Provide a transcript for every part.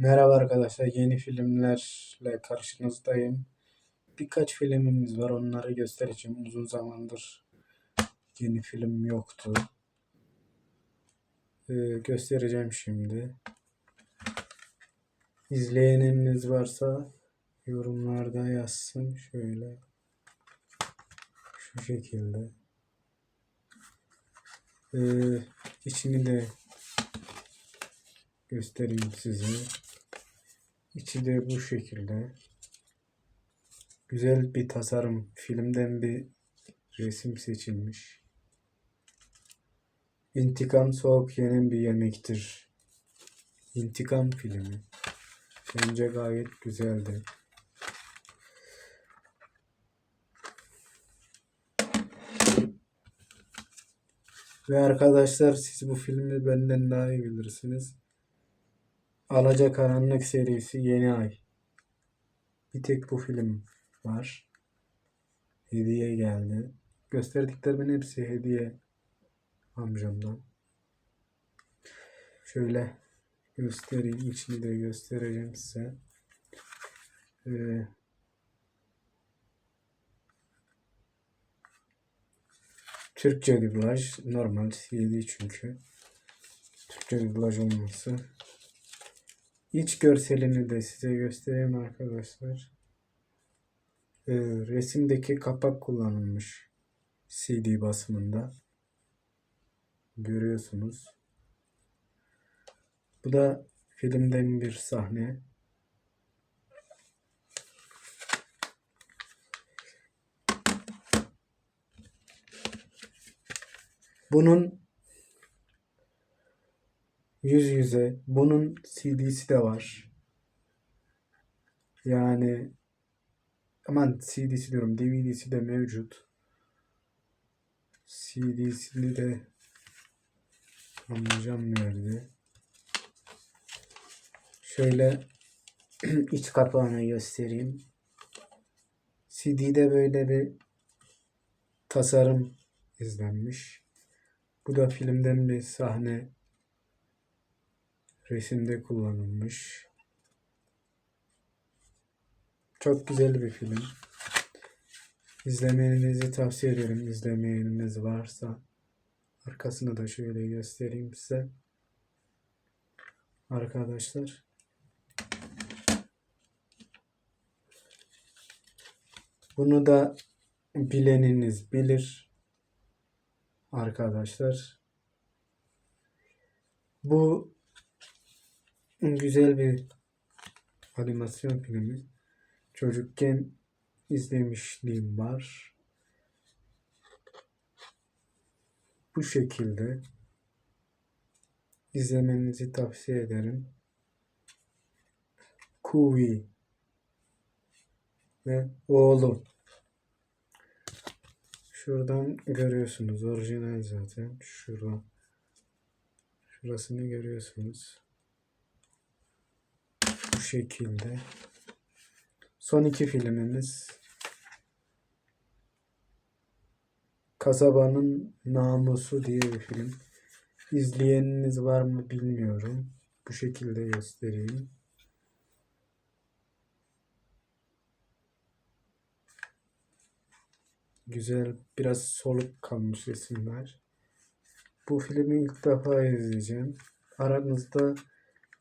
Merhaba arkadaşlar, yeni filmlerle karşınızdayım. Birkaç filmimiz var, onları göstereceğim. Uzun zamandır yeni film yoktu. Ee, göstereceğim şimdi. İzleyeniniz varsa yorumlarda yazsın. Şöyle. Şu şekilde. Ee, içini de göstereyim size. İçi de bu şekilde. Güzel bir tasarım. Filmden bir resim seçilmiş. İntikam soğuk yenen bir yemektir. İntikam filmi. Bence gayet güzeldi. Ve arkadaşlar siz bu filmi benden daha iyi bilirsiniz. Alacakaranlık serisi Yeni Ay. Bir tek bu film var. Hediye geldi. Gösterdiklerimin hepsi hediye amcamdan. Şöyle göstereyim. içini de göstereceğim size. Ee, Türkçe dublaj. Normal CD çünkü. Türkçe dublaj olması. İç görselini de size göstereyim arkadaşlar. Ee, resimdeki kapak kullanılmış. CD basımında. Görüyorsunuz. Bu da filmden bir sahne. Bunun yüz yüze. Bunun CD'si de var. Yani aman CD'si diyorum DVD'si de mevcut. CD'sini de amcam verdi. Şöyle iç kapağını göstereyim. CD'de böyle bir tasarım izlenmiş. Bu da filmden bir sahne resimde kullanılmış. Çok güzel bir film. İzlemenizi tavsiye ederim. İzlemeyeniniz varsa. Arkasını da şöyle göstereyim size. Arkadaşlar. Bunu da bileniniz bilir. Arkadaşlar. Bu güzel bir animasyon filmi. Çocukken izlemişliğim var. Bu şekilde izlemenizi tavsiye ederim. Kuvi ve oğlu. Şuradan görüyorsunuz. Orijinal zaten. Şurada. Şurasını görüyorsunuz. Bu şekilde. Son iki filmimiz Kasabanın Namusu diye bir film. İzleyeniniz var mı bilmiyorum. Bu şekilde göstereyim. Güzel, biraz soluk kalmış resimler. Bu filmi ilk defa izleyeceğim. Aranızda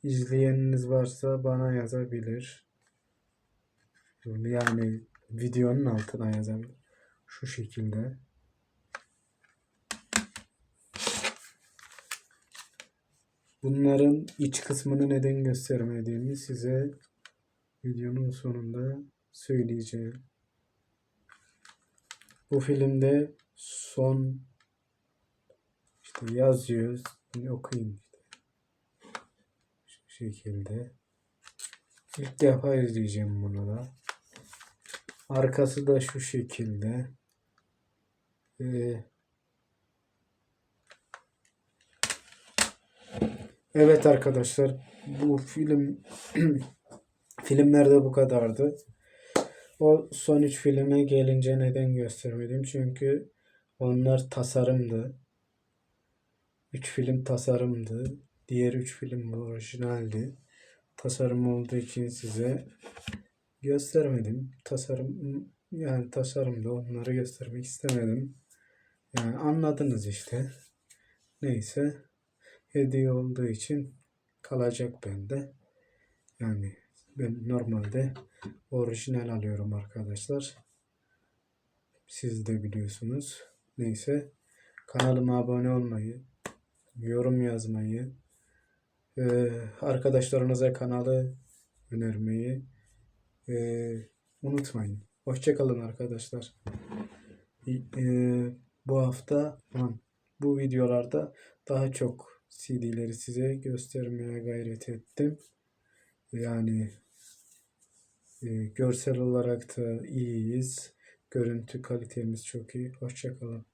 izleyeniniz varsa bana yazabilir. Yani videonun altına yazabilir. Şu şekilde. Bunların iç kısmını neden göstermediğimi size videonun sonunda söyleyeceğim. Bu filmde son işte yazıyor. Bunu. Şu şekilde. İlk defa izleyeceğim bunu da. Arkası da şu şekilde. Ee, evet arkadaşlar bu film filmlerde bu kadardı. O son üç filme gelince neden göstermedim? Çünkü onlar tasarımdı. Üç film tasarımdı. Diğer üç film orijinaldi. tasarım olduğu için size göstermedim. Tasarım yani tasarımda onları göstermek istemedim. Yani anladınız işte. Neyse hediye olduğu için kalacak bende. Yani ben normalde orijinal alıyorum arkadaşlar. Siz de biliyorsunuz. Neyse kanalıma abone olmayı, yorum yazmayı, eee, arkadaşlarınıza kanalı önermeyi eee, unutmayın. Hoşçakalın arkadaşlar. Eee, bu hafta bu videolarda daha çok CD'leri size göstermeye gayret ettim. Yani e, görsel olarak da iyiyiz. Görüntü kalitemiz çok iyi. Hoşçakalın.